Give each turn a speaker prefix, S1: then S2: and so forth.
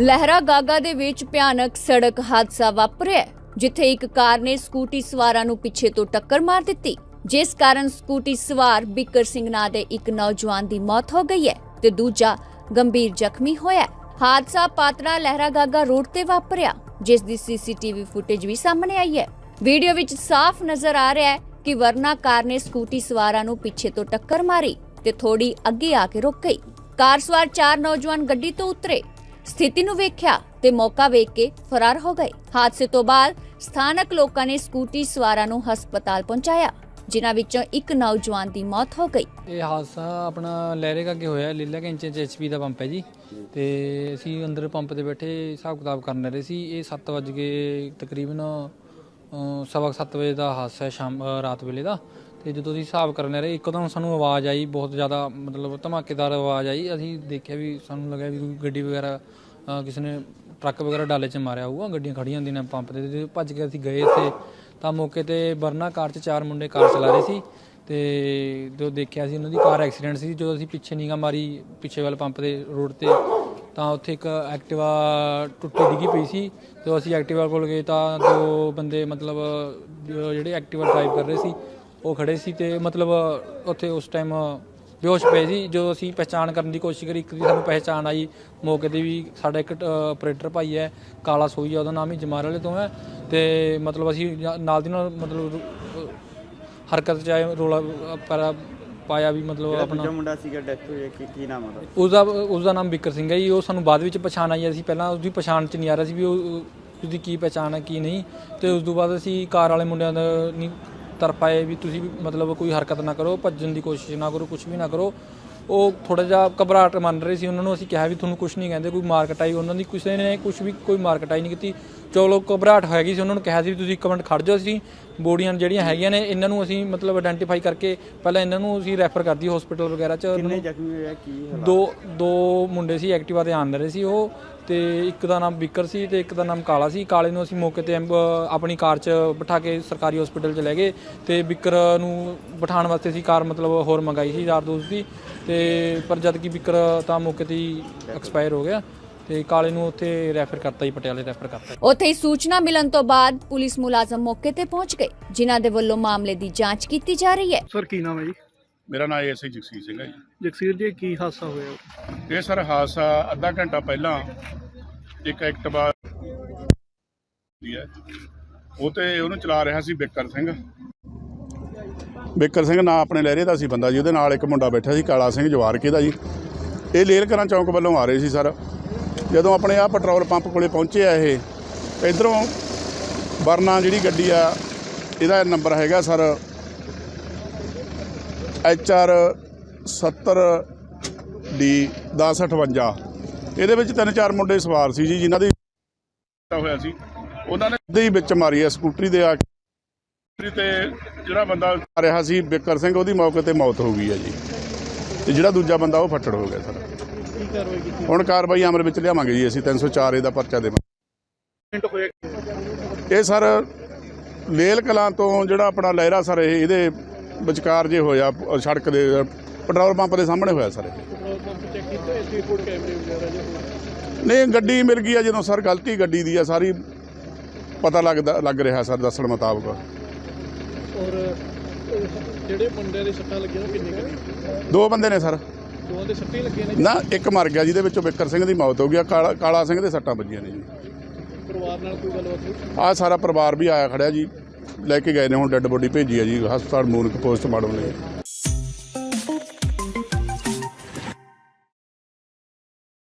S1: ਲਹਿਰਾ ਗਾਗਾ ਦੇ ਵਿੱਚ ਭਿਆਨਕ ਸੜਕ ਹਾਦਸਾ ਵਾਪਰਿਆ ਹੈ, ਜਿੱਥੇ ਇੱਕ ਕਾਰ ਨੇ ਸਕੂਟੀ ਸਵਾਰਾਂ ਨੂੰ ਪਿੱਛੇ ਤੋਂ ਟੱਕਰ ਮਾਰ ਦਿੱਤੀ। ਜਿਸ ਕਾਰਨ ਸਕੂਟੀ ਸਵਾਰ ਬਿੱਕਰ ਸਿੰਘ ਨਾਂ ਦੇ ਇੱਕ ਨੌਜਵਾਨ ਦੀ ਮੌਤ ਹੋ ਗਈ ਹੈ ਤੇ ਦੂਜਾ ਗੰਭੀਰ ਜ਼ਖਮੀ ਹੋਇਆ ਹਾਦਸਾ ਪਾਤੜਾ ਲਹਿਰਾ ਗਾਗਾ ਰੋਡ ਤੇ ਵਾਪਰਿਆ ਜਿਸ ਦੀ ਸੀਸੀਟੀਵੀ ਫੁਟੇਜ ਵੀ ਸਾਹਮਣੇ ਆਈ ਹੈ। ਵੀਡੀਓ ਵਿੱਚ ਸਾਫ਼ ਨਜ਼ਰ ਆ ਰਿਹਾ ਹੈ ਕਿ ਵਰਨਾ ਕਾਰ ਨੇ ਸਕੂਟੀ ਸਵਾਰਾਂ ਨੂੰ ਪਿੱਛੇ ਤੋਂ ਟੱਕਰ ਮਾਰੀ ਤੇ ਥੋੜੀ ਅੱਗੇ ਆ ਕੇ ਰੁਕ ਗਈ। ਕਾਰ ਸਵਾਰ ਚਾਰ ਨੌਜਵਾਨ ਗੱਡੀ ਤੋਂ ਉਤਰੇ। ਸਥਿਤੀ ਨੂੰ ਵੇਖਿਆ ਤੇ ਮੌਕਾ ਵੇਖ ਕੇ ਫਰਾਰ ਹੋ ਗਏ। ਹਾਦਸੇ ਤੋਂ ਬਾਅਦ ਸਥਾਨਕ ਲੋਕਾਂ ਨੇ ਸਕੂਟੀ ਸਵਾਰਾਂ ਨੂੰ ਹਸਪਤਾਲ ਪਹੁੰਚਾਇਆ, ਜਿਨ੍ਹਾਂ ਵਿੱਚੋਂ ਇੱਕ ਨੌਜਵਾਨ ਦੀ ਮੌਤ ਹੋ ਗਈ।
S2: ਇਹ ਹਾਦਸਾ ਆਪਣਾ ਲਹਿਰੇ ਅੱਗੇ ਹੋਇਆ, ਲੀਲਾ ਕੈਂਚੇ ਚ ਐਚਪੀ ਦਾ ਪੰਪ ਹੈ ਜੀ। ਤੇ ਅਸੀਂ ਅੰਦਰ ਪੰਪ ਤੇ ਬੈਠੇ, ਹਿਸਾਬ ਕਿਤਾਬ ਕਰਨ ਰਹੇ ਸੀ। ਇਹ 7 ਵਜੇ ਕੇ ਤਕਰੀਬਨ ਸਵਾ ਕੁ ਸੱਤ ਵਜੇ ਦਾ ਹਾਦਸਾ ਹੈ ਸ਼ਾਮ ਰਾਤ ਵੇਲੇ ਦਾ। ਤੇ ਜਦੋਂ ਅਸੀਂ ਹਿਸਾਬ ਕਰਨ ਰਹੇ ਇੱਕਦਮ ਸਾਨੂੰ ਆਵਾਜ਼ ਆਈ ਬਹੁਤ ਜ਼ਿਆਦਾ ਮਤਲਬ ਧਮਾਕੇਦਾਰ ਆਵਾਜ਼ ਆਈ। ਅਸੀਂ ਦੇਖਿਆ ਵੀ ਸਾਨੂੰ ਲੱਗਿਆ ਵੀ ਕੋਈ ਗੱਡੀ ਵਗੈਰਾ ਅ, ਕਿਸੇ ਨੇ ਟਰੱਕ ਵਗੈਰਾ ਡਾਲੇ 'ਚ ਮਾਰਿਆ ਹੋਊਗਾ ਗੱਡੀਆਂ ਖੜੀਆਂ ਹੁੰਦੀਆਂ ਨੇ ਪੰਪ ਤੇ ਜਦੋਂ ਭੱਜ ਕੇ ਅਸੀਂ ਗਏ ਇੱਥੇ ਤਾਂ ਮੌਕੇ ਤੇ ਵਰਨਾ ਕਾਰ 'ਚ ਚਾਰ ਮੁੰਡੇ ਕਾਰ ਚਲਾ ਰਹੇ ਸੀ ਤੇ ਜਦੋਂ ਦੇਖਿਆ ਸੀ ਉਹਨਾਂ ਦੀ ਕਾਰ ਐਕਸੀਡੈਂਟ ਸੀ ਜਦੋਂ ਅਸੀਂ ਪਿੱਛੇ ਨਿਗਾ ਮਾਰੀ ਪਿੱਛੇ ਵਾਲੇ ਪੰਪ ਦੇ ਰੋਡ ਤੇ ਤਾਂ ਉੱਥੇ ਇੱਕ ਐਕਟਿਵਾ ਟੁੱਟੀ ਡਿੱਗੀ ਪਈ ਸੀ। ਜਦੋਂ ਅਸੀਂ ਐਕਟਿਵਾ ਕੋਲ ਗਏ ਤਾਂ ਦੋ ਬੰਦੇ ਮਤਲਬ ਜੋ ਜਿਹੜੇ ਐਕਟਿਵਾ ਡਰਾਈਵ ਕਰ ਰਹੇ ਸੀ ਉਹ ਖੜੇ ਸੀ ਤੇ ਮਤਲਬ ਉੱਥੇ ਉਸ ਟਾਈਮ ਬੇਹੋਸ਼ ਪਏ ਸੀ। ਜਦੋਂ ਅਸੀਂ ਪਹਿਚਾਣ ਕਰਨ ਦੀ ਕੋਸ਼ਿਸ਼ ਕਰੀ ਇੱਕ ਦੀ ਸਾਨੂੰ ਪਹਿਚਾਣ ਆਈ ਮੌਕੇ ਤੇ ਵੀ ਸਾਡਾ ਇੱਕ ਆਪਰੇਟਰ ਭਾਈ ਹੈ ਕਾਲਾ ਸੋਈਆ ਉਹਦਾ ਨਾਮ ਹੀ ਜਮਾਰ ਵਾਲੇ ਤੋਂ ਹੈ। ਤੇ ਮਤਲਬ ਅਸੀਂ ਜਾਂ- ਨਾਲ ਦੀ ਨਾਲ ਮਤਲਬ ਹਰਕਤ ਚ ਆਏ ਰੋਲਾ ਪਰ ਪਾਇਆ ਵੀ ਮਤਲਬ
S3: ਜਿਹੜਾ
S2: ਆਪਣਾ।
S3: ਦੂਜਾ ਮੁੰਡਾ ਸੀਗਾ ਡੈਥ ਹੋਈ ਹੈ ਕੀ ਕੀ ਨਾਮ ਉਹਦਾ?
S2: ਉਸਦਾ ਉਸਦਾ ਨਾਮ ਬਿੱਕਰ ਸਿੰਘ ਹੈ ਜੀ। ਉਹ ਸਾਨੂੰ ਬਾਅਦ ਵਿੱਚ ਪਛਾਣ ਆਈ ਅਸੀਂ ਪਹਿਲਾਂ ਉਹਦੀ ਪਛਾਣ ਚ ਨਹੀਂ ਆ ਰਿਹਾ ਸੀ ਵੀ ਉਹ ਉਹ- ਉਸਦੀ ਕੀ ਪਛਾਣ ਹੈ ਕੀ ਨਹੀਂ। ਤੇ ਉਸ ਤੋਂ ਬਾਅਦ ਅਸੀਂ ਕਾਰ ਵਾਲੇ ਮੁੰਡਿਆਂ ਦਾ ਨਹੀਂ ਤਰ ਪਾਏ ਵੀ ਤੁਸੀਂ ਵੀ ਮਤਲਬ ਕੋਈ ਹਰਕਤ ਨਾ ਕਰੋ ਭੱਜਣ ਦੀ ਕੋਸ਼ਿਸ਼ ਨਾ ਕਰੋ ਕੁਝ ਵੀ ਨਾ ਕਰੋ। ਉਹ ਥੋੜਾ ਜਿਹਾ ਘਬਰਾਹਟ ਮੰਨ ਰਹੇ ਸੀ ਉਹਨਾਂ ਨੂੰ ਅਸੀਂ ਕਿਹਾ ਵੀ ਤੁਹਾਨੂੰ ਕੁਝ ਨਹੀਂ ਕਹਿੰਦੇ ਕੋਈ ਮਾਰ ਕਟਾਈ ਉਹਨਾਂ ਦੀ ਕਿਸੇ ਨੇ ਕੁਝ ਵੀ ਕੋਈ ਮਾਰ ਕਟਾਈ ਨਹੀਂ ਕੀਤੀ। ਚਲੋ ਘਬਰਾਹਟ ਹੈਗੀ ਸੀ ਉਹਨਾਂ ਨੂੰ ਕਿਹਾ ਸੀ ਵੀ ਤੁਸੀਂ ਇੱਕ ਮਿੰਟ ਖੜ ਜਾਓ ਅਸੀਂ ਬੋਡੀਆਂ ਜਿਹੜੀਆਂ ਹੈਗੀਆਂ ਨੇ ਇਹਨਾਂ ਨੂੰ ਅਸੀਂ ਮਤਲਬ ਆਇਡੈਂਟੀਫਾਈ ਕਰਕੇ ਪਹਿਲਾਂ ਇਹਨਾਂ ਨੂੰ ਅਸੀਂ ਰੈਫਰ ਕਰਦੀ ਹਸਪੀਟਲ ਵਗੈਰਾ ਚ।
S3: ਕਿੰਨੇ ਜ਼ਖਮੀ ਹੋਇਆ ਕੀ ਹਾਲਾਤ?
S2: ਦੋ ਦੋ ਮੁੰਡੇ ਸੀ ਐਕਟਿਵਾ ਤੇ ਆਣ ਰਹੇ ਸੀ ਉਹ ਤੇ ਇੱਕ ਦਾ ਨਾਮ ਬਿੱਕਰ ਸੀ ਤੇ ਇੱਕ ਦਾ ਨਾਮ ਕਾਲਾ ਸੀ। ਕਾਲੇ ਨੂੰ ਅਸੀਂ ਮੌਕੇ ਤੇ ਐਂਬ- ਆਪਣੀ ਕਾਰ 'ਚ ਬਿਠਾ ਕੇ ਸਰਕਾਰੀ ਹਸਪੀਟਲ 'ਚ ਲੈ ਗਏ ਤੇ ਬਿੱਕਰ ਨੂੰ ਬਿਠਾਉਣ ਵਾਸਤੇ ਅਸੀਂ ਕਾਰ ਮਤਲਬ ਹੋਰ ਮੰਗਾਈ ਸੀ ਯਾਰ ਦੋਸਤ ਦੀ। ਤੇ ਪਰ ਜਦ ਕਿ ਬਿੱਕਰ ਤਾਂ ਮੌਕੇ ਤੇ ਹੀ ਐਕਸਪਾਇਰ ਹੋ ਗਿਆ ਤੇ ਕਾਲੇ ਨੂੰ ਉੱਥੇ ਰੈਫਰ ਕਰਤਾ ਜੀ ਪਟਿਆਲੇ ਰੈਫਰ ਕਰਤਾ
S1: ਉੱਥੇ ਹੀ ਸੂਚਨਾ ਮਿਲਣ ਤੋਂ ਬਾਅਦ ਪੁਲਿਸ ਮੁਲਾਜ਼ਮ ਮੌਕੇ ਤੇ ਪਹੁੰਚ ਗਏ ਜਿਨ੍ਹਾਂ ਦੇ ਵੱਲੋਂ ਮਾਮਲੇ ਦੀ ਜਾਂਚ ਕੀਤੀ ਜਾ ਰਹੀ ਹੈ।
S4: ਸਰ ਕੀ ਨਾਮ ਹੈ ਜੀ?
S5: ਮੇਰਾ ਨਾਮ ਐਸਆਈ ਜਗਸੀਰ ਸਿੰਘ ਹੈ ਜੀ।
S4: ਜਗਸੀਰ ਜੀ ਕੀ ਹਾਦਸਾ ਹੋਇਆ?
S5: ਇਹ ਸਰ ਹਾਦਸਾ ਅੱਧਾ ਘੰਟਾ ਪਹਿਲਾਂ ਇੱਕ ਐਕਟਿਵਾ ਦੀ ਹੈ। ਉਹ ਤੇ ਉਹਨੂੰ ਚਲਾ ਰਿਹਾ ਸੀ ਬਿੱਕਰ ਸਿੰਘ। ਬਿੱਕਰ ਸਿੰਘ ਨਾਂ ਆਪਣੇ ਲਹਿਰੇ ਦਾ ਸੀ ਬੰਦਾ ਜੀ ਉਹਦੇ ਨਾਲ ਇੱਕ ਮੁੰਡਾ ਬੈਠਾ ਸੀ ਕਾਲਾ ਸਿੰਘ ਜਵਾਰਕੇ ਦਾ ਜੀ। ਇਹ ਲੇਲਕਰਾਂ ਚੌਂਕ ਵੱਲੋਂ ਆ ਰਹੇ ਸੀ ਸਰ। ਜਦੋਂ ਆਪਣੇ ਆ ਪੈਟਰੋਲ ਪੰਪ ਕੋਲੇ ਪਹੁੰਚੇ ਆ ਇਹ ਇਧਰੋਂ ਵਰਨਾ ਜਿਹੜੀ ਗੱਡੀ ਆ ਇਹਦਾ ਨੰਬਰ ਹੈਗਾ ਸਰ ਐਚ ਆਰ 70 ਡੀ 1058 ਇਹਦੇ ਵਿੱਚ ਤਿੰਨ ਚਾਰ ਮੁੰਡੇ ਸਵਾਰ ਸੀ ਜੀ ਜਿਨ੍ਹਾਂ ਦੀ ਹੋਇਆ ਸੀ। ਉਹਨਾਂ ਨੇ ਹੀ ਵਿੱਚ ਮਾਰੀ ਆ ਸਕੂਟਰੀ ਦੇ ਆ ਤੇ ਜਿਹੜਾ ਬੰਦਾ ਆ ਰਿਹਾ ਸੀ ਬਿੱਕਰ ਸਿੰਘ ਉਹਦੀ ਮੌਕੇ ਤੇ ਮੌਤ ਹੋ ਗਈ ਹੈ ਜੀ। ਤੇ ਜਿਹੜਾ ਦੂਜਾ ਬੰਦਾ ਉਹ ਫੱਟੜ ਹੋ ਗਿਆ ਸਰ। ਹੁਣ ਕਾਰਵਾਈ ਅਮਲ ਵਿੱਚ ਲਿਆਵਾਂਗੇ ਜੀ ਅਸੀਂ 304 ਇਹਦਾ ਪਰਚਾ ਦੇਵਾਂਗੇ। ਇਹ ਸਰ ਲੇਲ ਕਲਾਂ ਤੋਂ ਜਿਹੜਾ ਆਪਣਾ ਲਹਿਰਾ ਸਰ ਇਹ ਇਹਦੇ ਵਿਚਕਾਰ ਜੇ ਹੋਇਆ ਅ, ਸੜਕ ਦੇ ਅ, ਪੈਟਰੋਲ ਪੰਪ ਦੇ ਸਾਹਮਣੇ ਹੋਇਆ ਸਰ। ਇਹ
S4: ਪੈਟਰੋਲ ਪੰਪ ਚੈੱਕ ਕੀਤਾ ਇਸ ਰਿਪੋਰਟ ਕੈਮਰੇ ਵਗੈਰਾ ਜੋ ਹੋਰ
S5: ਨਹੀਂ ਗੱਡੀ ਮਿਲ ਗਈ ਆ ਜਦੋਂ ਸਰ ਗਲਤੀ ਗੱਡੀ ਦੀ ਆ ਸਾਰੀ ਪਤਾ ਲੱਗਦਾ ਲੱਗ ਰਿਹਾ ਸਰ ਦੱਸਣ ਮੁਤਾਬਕ।
S4: ਔਰ ਅਹ, ਜਿਹੜੇ ਮੁੰਡਿਆਂ ਦੇ ਸੱਟਾਂ ਲੱਗੀਆਂ ਉਹ ਕਿੰਨੇ ਕੁ ਨੇ?
S5: ਦੋ ਬੰਦੇ ਨੇ ਸਰ।
S4: ਦੋਵਾਂ ਦੇ ਸੱਟੇ ਲੱਗੀਆਂ ਨੇ?
S5: ਨਾ ਇੱਕ ਮਰ ਗਿਆ ਜਿਹਦੇ ਵਿੱਚੋਂ ਬਿੱਕਰ ਸਿੰਘ ਦੀ ਮੌਤ ਹੋ ਗਈ ਆ ਕਾਲਾ ਕਾਲਾ ਸਿੰਘ ਦੇ ਸੱਟਾਂ ਵੱਜੀਆਂ ਨੇ ਜੀ।
S4: ਪਰਿਵਾਰ ਨਾਲ ਕੋਈ ਗੱਲਬਾਤ ਹੋਈ?
S5: ਆ ਸਾਰਾ ਪਰਿਵਾਰ ਵੀ ਆਇਆ ਖੜਿਆ ਜੀ। ਲੈ ਕੇ ਗਏ ਨੇ ਹੁਣ ਡੈੱਡ ਬੋਡੀ ਭੇਜੀ ਹੈ ਜੀ ਹਸਪਤਾਲ ਮੂਨਕ ਪੋਸਟਮਾਰਟਮ ਲਈ।